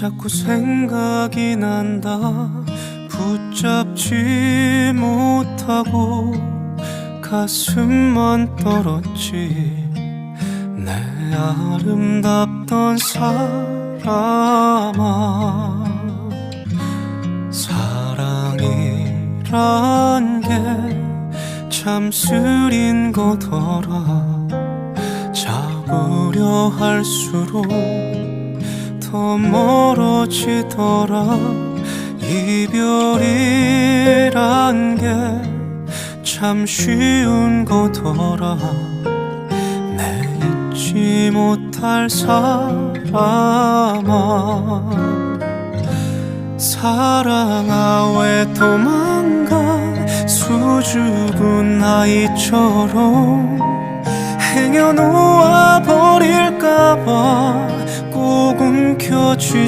자꾸 생각이 난다. 붙잡지 못하고 가슴만 떨었지. 내 아름답던 사람아 사랑이란 게 참 쓰린 거더라. 잡으려 할수록 더 멀어지더라. 이별이란 게 참 쉬운 거더라. 내 잊지 못할 사람아. 사랑아 왜 도망가 수줍은 아이처럼 행여 놓아 버릴까봐. 꼭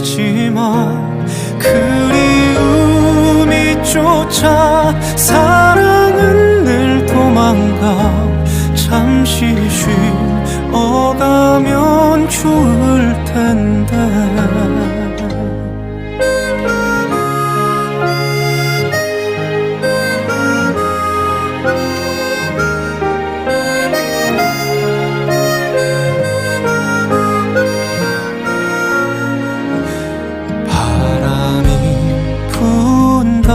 움켜쥐지만 그리움이 쫓아 사랑은 늘 도망가 잠시 쉬어가면 좋을 텐데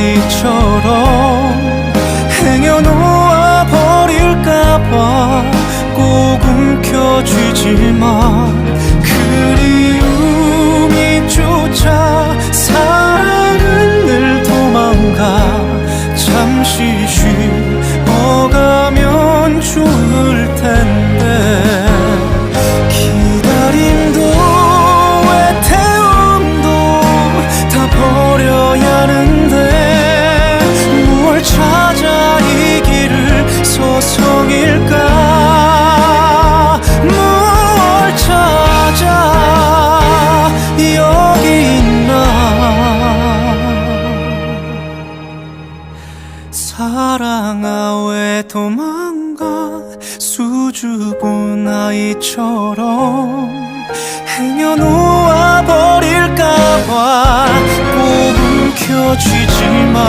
아이처럼 행여놓아 버릴까봐 꼭 움켜쥐지만 서성일까? 무얼 찾아? 여기 있나? 사랑아 왜 도망가? 수줍은 아이처럼 행여 놓아 버릴까봐 꼭 움켜쥐지만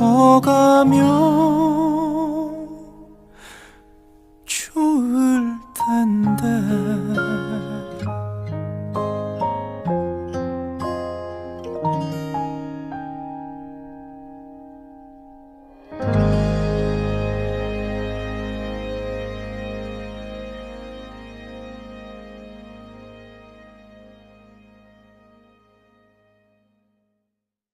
어가며